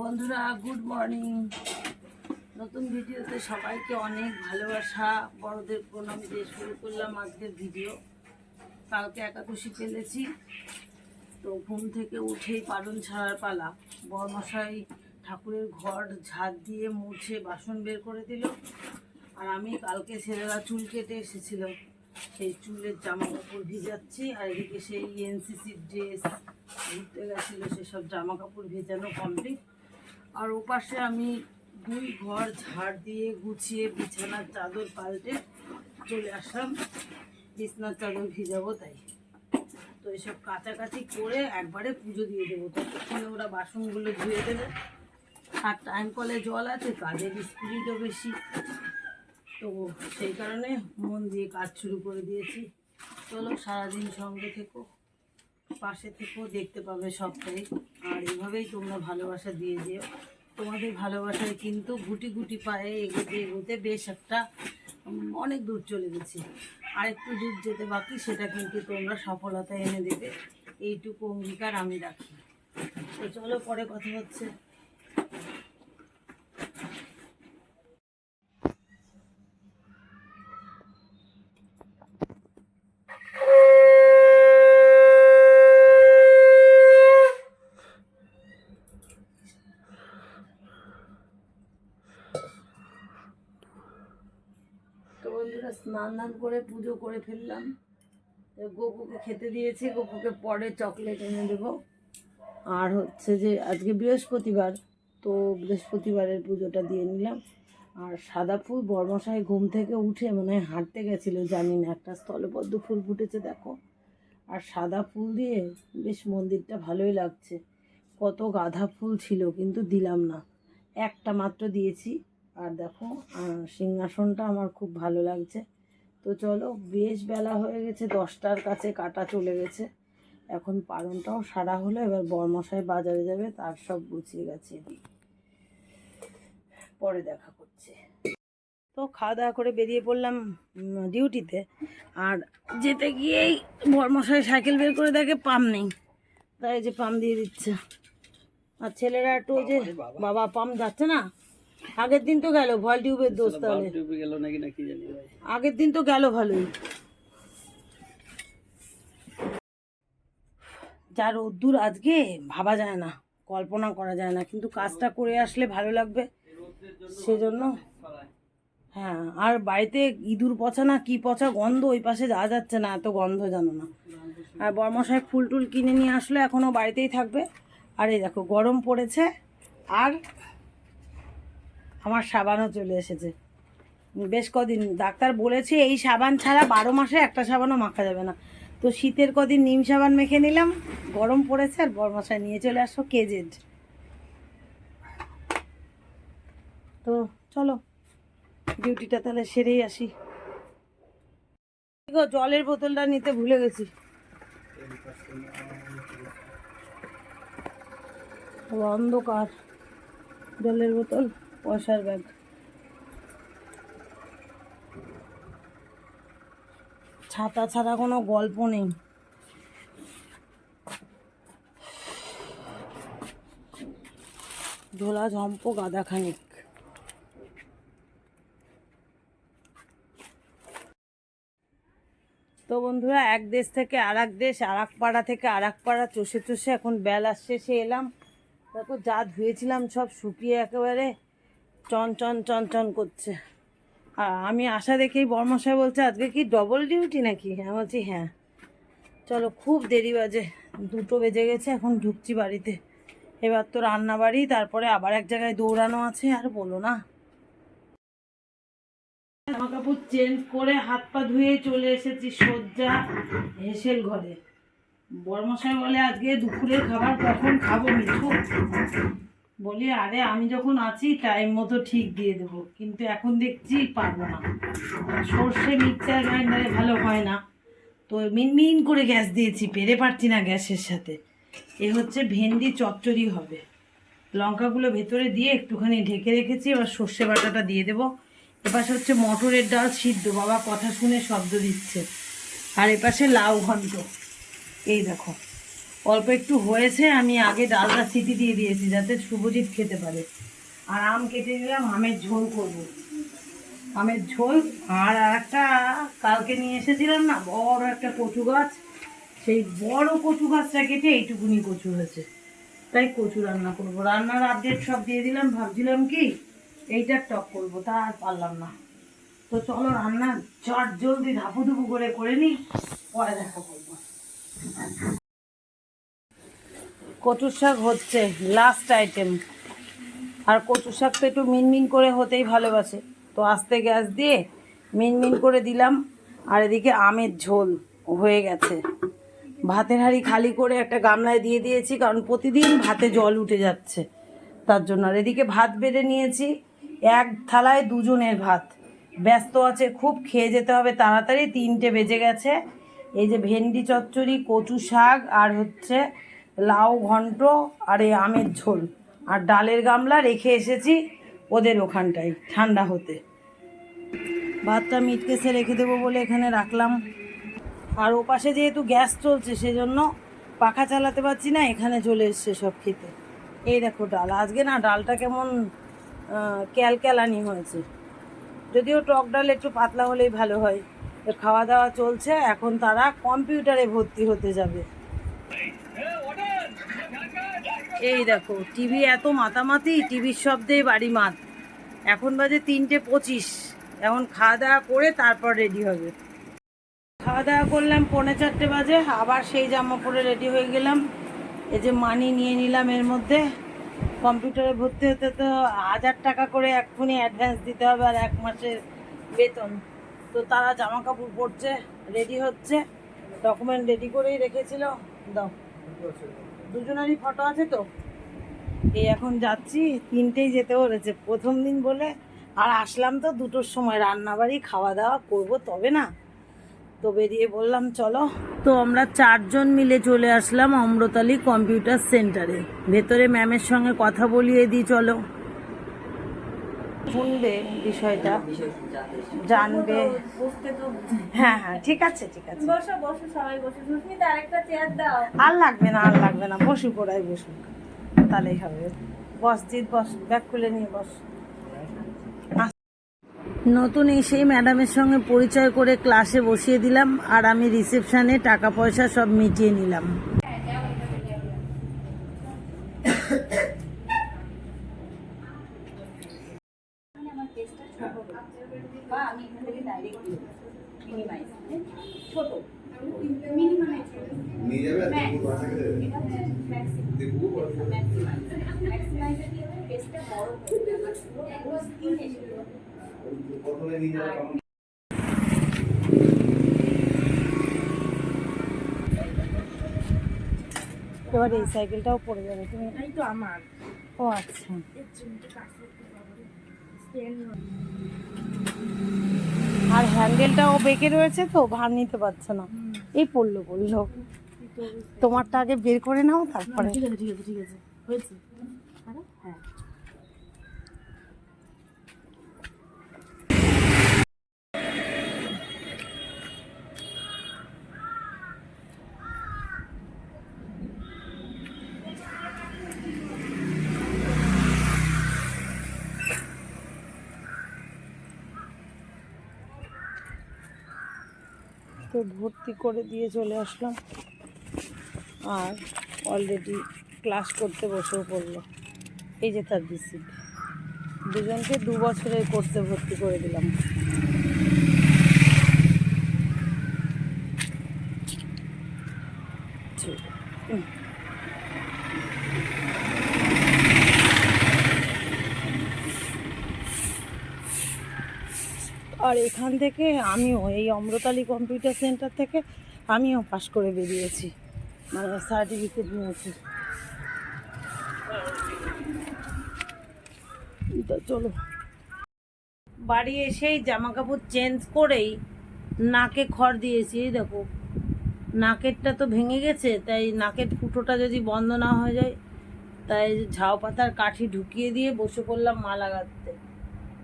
বন্ধুরা good morning নতুন ভিডিওতে সবাইকে অনেক ভালোবাসা। বড়দের প্রণাম দিয়ে শুরু করলাম আজকের ভিডিও। কালকে একাদশী ফেলেছি তো ঘুম থেকে উঠেই পালন ছাড়ার পালা। বরমশাই ঠাকুরের ঘর ঝাড় দিয়ে মুছে বাসন বের করে দিল। আর আমি কালকে ছেলেরা চুল কেটে এসেছিলাম। সেই চুলের জামা কাপড় ভিজাচ্ছি। আর এদিকে সেই এনসিসি ড্রেস ঘুরতে গেছিল, সেসব জামা কাপড় ভেজানো কমপ্লিট আর ওপাশে আমি দুই ঘর ঝাড় দিয়ে গুছিয়ে বিছানার চাদর পাল্টে চলে আসলাম। বিছনার চাদর ভিজাবো তাই। তো এসব কাছাকাছি করে একবারে পুজো দিয়ে দেবো। ততক্ষণে ওরা বাসনগুলো ধুয়ে দেবে। আর টাইম কলে জল আছে কাজের স্পিডও বেশি। তো সেই কারণে মন দিয়ে কাজ শুরু করে দিয়েছি। চলো সারাদিন সঙ্গে থেকো। পাশে থেকেও দেখতে পাবে সবটাই। আর এভাবেই তোমরা ভালোবাসা দিয়ে যেও। তোমাদের ভালোবাসায় কিন্তু গুটি গুটি পায়ে এগোতে এগোতে বেশ একটা অনেক দূর চলে গেছে। আর একটু দূর যেতে বাকি, সেটা কিন্তু তোমরা সফলতা এনে দেবে। এইটুকু অঙ্গীকার আমি রাখি। তো চলো, পরে কথা হচ্ছে তো বন্ধুরা স্নান দান করে পুজো করে ফেললাম। গোপুকে খেতে দিয়েছি, গোপুকে পরে চকলেট এনে দেবো। আর হচ্ছে যে আজকে বৃহস্পতিবার, তো বৃহস্পতিবারের পুজোটা দিয়ে নিলাম। আর সাদা ফুল, বর্মশাই ঘুম থেকে উঠে মানে হাঁটতে গেছিল, জানি না, একটা স্থলপদ্ম ফুল ফুটেছে, দেখো। আর সাদা ফুল দিয়ে বেশ মন্দিরটা ভালোই লাগছে। কত গাঁদা ফুল ছিল, কিন্তু দিলাম না। একটা মাত্র দিয়েছি। আর দেখো সিংহাসনটা আমার খুব ভালো লাগছে। তো চলো বেশ বেলা হয়ে গেছে দশটার কাছে কাটা চলে গেছে। এখন পালনটাও সারা হলো এবার বরমশাই বাজারে যাবে তার সব গুছিয়ে গেছে পরে দেখা করছে। তো খাওয়া দাওয়া করে বেরিয়ে পড়লাম ডিউটিতে। আর যেতে গিয়েই বরমশাই সাইকেল বের করে দেখে পাম নেই। তাই যে পাম দিয়ে দিচ্ছে। আর ছেলেরা একটু যে বাবা পাম যাচ্ছে না? আগের দিন তো গেল ভল টিউবের দোষ তাহলে। গেল নাকি না কি জানি আগের দিন তো গেল ভালোই। যা রোদ্দুর আজকে ভাবা যায় না কল্পনা করা যায় না কিন্তু কাজটা করে আসলে ভালো লাগবে। সেজন্য হ্যাঁ আর বাড়িতে ইঁদুর পচা না কি পচা গন্ধ ওই পাশে যাওয়া যাচ্ছে না এত গন্ধ জানো না। আর বর্মশাই ফুল টুল কিনে নিয়ে আসলে এখনও বাড়িতেই থাকবে। আর এই দেখো গরম পড়েছে আর আমার সাবানও চলে এসেছে। বেশ কদিন ডাক্তার বলেছে এই সাবান ছাড়া বারো মাসে একটা সাবানও মাখা যাবে না। তো শীতের কদিন নিম সাবান মেখে নিলাম গরম পড়েছে আর বরমশাই নিয়ে চলে আসো কেজেড। তো চলো ডিউটিটা তাহলে সেরেই আসি। গো, জলের বোতলটা নিতে ভুলে গেছি। অন্ধকার জলের বোতল। পয়সার ব্যাগ ছাতা ছাড়া কোনো গল্প নেই। ঝোলা ঝম্প গাদা খানিক। তো বন্ধুরা, এক দেশ থেকে আর এক দেশ আর এক পাড়া থেকে আর এক পাড়া চষে চষে এখন বেলা শেষে এলাম। তারপর যা ধুয়েছিলাম সব শুকিয়ে একেবারে চন চন চন চন করছে। আর আমি আশা দেখেই বর্মশাই বলছে, আজকে কি ডবল ডিউটি নাকি? আমি বলছি হ্যাঁ। চলো, খুব দেরি বাজে। দুটো বেজে গেছে, এখন ঢুকছি বাড়িতে। এবার তো রান্না বাড়ি তারপরে আবার এক জায়গায় দৌড়ানো আছে, আর বলো না। জামা কাপড় চেঞ্জ করে হাত পা ধুয়ে চলে এসেছি সজ্জা হেসেল ঘরে। বর্মশাই বলে, আজকে দুপুরের খাবার কখন খাব মিঠু? বলি, আরে, আমি যখন আছি টাইম মতো ঠিক দিয়ে দেবো। কিন্তু এখন দেখছি পারব না। সর্ষে মিক্সার গ্রাইন্ডারে ভালো হয় না। তো মিনমিন করে গ্যাস দিয়েছি, পেরে পারছি না গ্যাসের সাথে। এ হচ্ছে ভেন্ডি চচ্চড়ি হবে। লঙ্কাগুলো ভেতরে দিয়ে একটুখানি ঢেকে রেখেছি, এবার সর্ষে বাটাটা দিয়ে দেবো। এপাশে হচ্ছে মটরের ডাল সিদ্ধ, বাবা কথা শুনে শব্দ দিচ্ছে। আর এপাশে লাউ ঘন্ট। এই দেখো। অল্প একটু হয়েছে, আমি আগে ডালটা সিটি দিয়ে দিয়েছি যাতে শুভজিৎ খেতে পারে। আর আম কেটে নিলাম, আমের ঝোল করব। আমের ঝোল, আর একটা কালকে নিয়ে এসেছিলাম না, বড় একটা কচু গাছ। সেই বড় কচু গাছটা কেটে এইটুকুনি কচু হয়েছে। তাই কচু রান্না করব। রান্নার আপডেট সব দিয়ে দিলাম, ভাবছিলাম কি এইটার টক করব, তা আর পারলাম না। তো চলো রান্না চট জলদি ধাপু ধুপু করে করে নিই, পরে দেখা করব। কচুর শাক হচ্ছে লাস্ট আইটেম আর কচু শাক তো একটু মিনমিন করে হতেই ভালোবাসে। তো আস্তে গ্যাস দিয়ে মিনমিন করে দিলাম, আর এদিকে আমের ঝোল হয়ে গেছে। ভাতের হাঁড়ি খালি করে একটা গামলায় দিয়ে দিয়েছি, কারণ প্রতিদিন ভাতে জল উঠে যাচ্ছে তার জন্য। আর এদিকে ভাত বেড়ে নিয়েছি, এক থালায় দুজনের ভাত। ব্যস্ত আছে, খুব খেয়ে যেতে হবে তাড়াতাড়ি, তিনটে বেজে গেছে। এই যে ভেন্ডি চচ্চড়ি, কচু শাক, আর হচ্ছে লাউ ঘন্ট আর এই আমের ঝোল। আর ডালের গামলা রেখে এসেছি ওদের ওখানটায়, ঠান্ডা হতে। ভাতটা মিটকেসে রেখে দেবো বলে এখানে রাখলাম। আর ও পাশে যেহেতু গ্যাস চলছে, সেজন্য পাখা চালাতে পারছি না, এখানে চলে এসছে সব খেতে। এই দেখো ডাল, আজকে না ডালটা কেমন ক্যালক্যালানি হয়েছে। যদিও টক ডাল একটু পাতলা হলেই ভালো হয়। খাওয়া দাওয়া চলছে, এখন তারা কম্পিউটারে ভর্তি হতে যাবে। এই দেখো টিভি এত মাতামাতি টিভির শব্দে বাড়ি মাত। এখন বাজে তিনটে পঁচিশ। এখন খাওয়া দাওয়া করে তারপর রেডি হবে। খাওয়া দাওয়া করলাম পৌনে চারটে বাজে, আবার সেই জামা পরে রেডি হয়ে গেলাম। এই যে মানি নিয়ে নিলাম এর মধ্যে। কম্পিউটারে ভর্তি হতে তো হাজার টাকা করে এক্ষুনি অ্যাডভান্স দিতে হবে আর এক মাসের বেতন। তো তারা জামা কাপড় পরছে রেডি হচ্ছে। ডকুমেন্ট রেডি করেই রেখেছিল। দাও। দুজনেরই ফটো আছে তো? এই এখন যাচ্ছি, তিনটেই যেতে বলেছে প্রথম দিন বলে আর আসলাম তো দুটোর সময়, রান্নাবাড়ি খাওয়া দাওয়া করব তবে না। তো বেরিয়ে বললাম, চলো। তো আমরা চারজন মিলে চলে আসলাম অমৃতালি কম্পিউটার সেন্টারে। ভেতরে ম্যামের সঙ্গে কথা বলিয়ে দিই, চলো। শুনবে বিষয়টা জানবে। হ্যাঁ হ্যাঁ ঠিক আছে ঠিক আছে। বসো বসো সবাই বসো। সুস্মিতা আরেকটা চেয়ার দাও। আর লাগবে না আর লাগবে না। বসু কোড়াই বসু তাহলেই হবে। বস জিৎ বস ব্যাগ খুলে নিয়ে বস। নতুন এসেই ম্যাডামের সঙ্গে পরিচয় করে ক্লাসে বসিয়ে দিলাম। আর আমি রিসেপশনে টাকা পয়সা সব মিটিয়ে নিলাম আমার পেজটা ছোট বা আমি এখান থেকে ডাইরেক্ট মিনিমাইজ ছোট মিনিমাইজ নিয়ে যাবে আর দেখব বাসাকে দেবে। এটা হচ্ছে ম্যাক্সিমাম দেখব পরে। ম্যাক্সিমাইজ ম্যাক্সিমাইজে কি হবে পেজটা বড় যাবে? আর প্রথমে নিয়ে যাবে এবার এই সাইকেলটাও পড়ে যাবে তুমি এই তো আমার। ও আচ্ছা। আর হ্যান্ডেলটাও বেঁকে রয়েছে তো ভার নিতে পারছে না। এই পড়ল পড়ল। তোমারটা আগে বের করে নাও তারপরে। ঠিক আছে ঠিক আছে ঠিক আছে। হয়েছে। তো ভর্তি করে দিয়ে চলে আসলাম। আর অলরেডি ক্লাস করতে বসেও পড়ল। এই যে তার রিসিপ্ট দুজনকে দু বছরে করতে ভর্তি করে দিলাম ঠিক হুম। এখান থেকে আমিও, এই অমৃতালি কম্পিউটার সেন্টার থেকে আমিও পাশ করে বেরিয়েছি। মানে সার্টিফিকেট নিয়েছি। চলো। বাড়ি এসেই জামা কাপড় চেঞ্জ করেই নাকে খড় দিয়েছি, এই দেখো। নাকেরটা তো ভেঙে গেছে, তাই নাকের ফুটোটা যদি বন্ধ না হয়ে যায়, তাই ঝাউ পাতার কাঠি ঢুকিয়ে দিয়ে বসে পড়লাম মালা গাঁথতে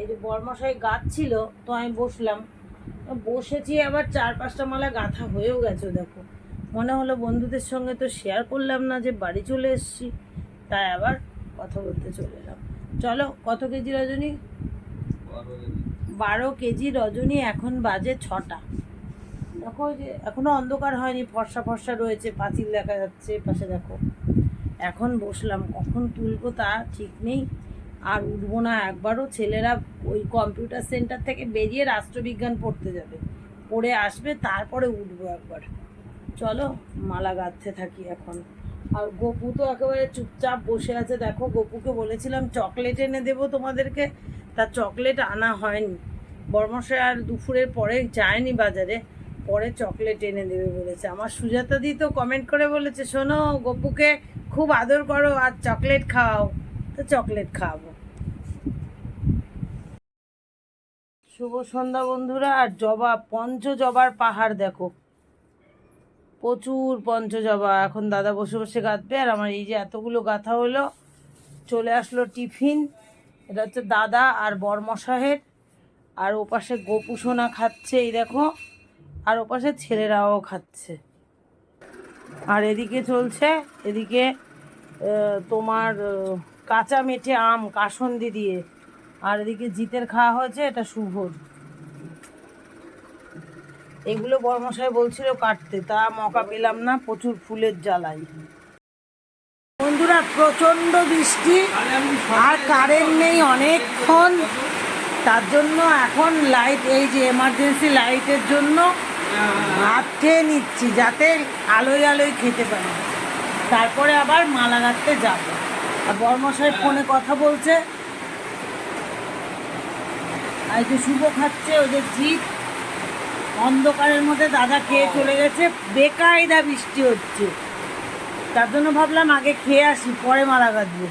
এই যে বর্মশাই গাঁথছিল তো আমি বসলাম। বসেছি আবার চার পাঁচটা মালা গাঁথা হয়েও গেছে দেখো। মনে হলো বন্ধুদের সঙ্গে তো শেয়ার করলাম না যে বাড়ি চলে এসেছি। তাই আবার কথা বলতে চলে এলাম। চলো কত কেজি রজনী? বারো কেজি রজনী এখন বাজে ছটা। দেখো ওই যে এখনও অন্ধকার হয়নি ফর্সা ফর্সা রয়েছে পাঁচিল দেখা যাচ্ছে পাশে দেখো। এখন বসলাম কখন তুলবো তা ঠিক নেই। আর উঠবো না, একবারও ছেলেরা ওই কম্পিউটার সেন্টার থেকে বেরিয়ে রাষ্ট্রবিজ্ঞান পড়তে যাবে। পড়ে আসবে, তারপরে উঠবো একবার। চলো, মালা গাঁথতে থাকি এখন। আর গপু তো একেবারে চুপচাপ বসে আছে। দেখো, গপুকে বলেছিলাম চকলেট এনে দেবো তোমাদেরকে। তা চকলেট আনা হয়নি। বর্মশাই আর দুপুরের পরে যায়নি বাজারে। পরে চকলেট এনে দেবে বলেছে। আমার সুজাতা দি তো কমেন্ট করে বলেছে, শোনো গপুকে খুব আদর করো, আর চকলেট খাওয়াও। তো চকলেট খাওয়াবো শুভ সন্ধ্যা বন্ধুরা, আর জবা পঞ্চ জবার পাহাড় দেখো। প্রচুর পঞ্চজবা, এখন দাদা বসে বসে গাঁথবে, আর আমার এই যে এতগুলো গাঁথা হলো, চলে আসলো টিফিন। এটা হচ্ছে দাদা আর বরমশাহের আর ওপাশে গোপু সোনা খাচ্ছে, এই দেখো, আর ওপাশে ছেলেরাও খাচ্ছে। আর এদিকে চলছে, এদিকে তোমার কাঁচা মেঠে আম, কাসন্দি দিয়ে। আর এদিকে জিতের খাওয়া হয়েছে, এটা শুভর। এগুলো বর্মশাই বলছিল কাটতে, তা মকা পেলাম না, প্রচুর ফুলের জ্বালাই। বন্ধুরা প্রচণ্ড বৃষ্টি, আর কারেন্ট নেই অনেকক্ষণ। তার জন্য এখন লাইট এই যে এমার্জেন্সি লাইটের জন্য ভাত খেয়ে নিচ্ছি, যাতে আলোয় আলোয় খেতে পারি। তারপরে আবার মালা গাঁথতে যাব। আর বর্মশাই ফোনে কথা বলছে। আর যে শুভ খাচ্ছে ওদের জিপ অন্ধকারের মধ্যে দাদা খেয়ে চলে গেছে। বেকায়দা বৃষ্টি হচ্ছে। তার জন্য ভাবলাম আগে খেয়ে আসি, পরে মারা গাঁথবো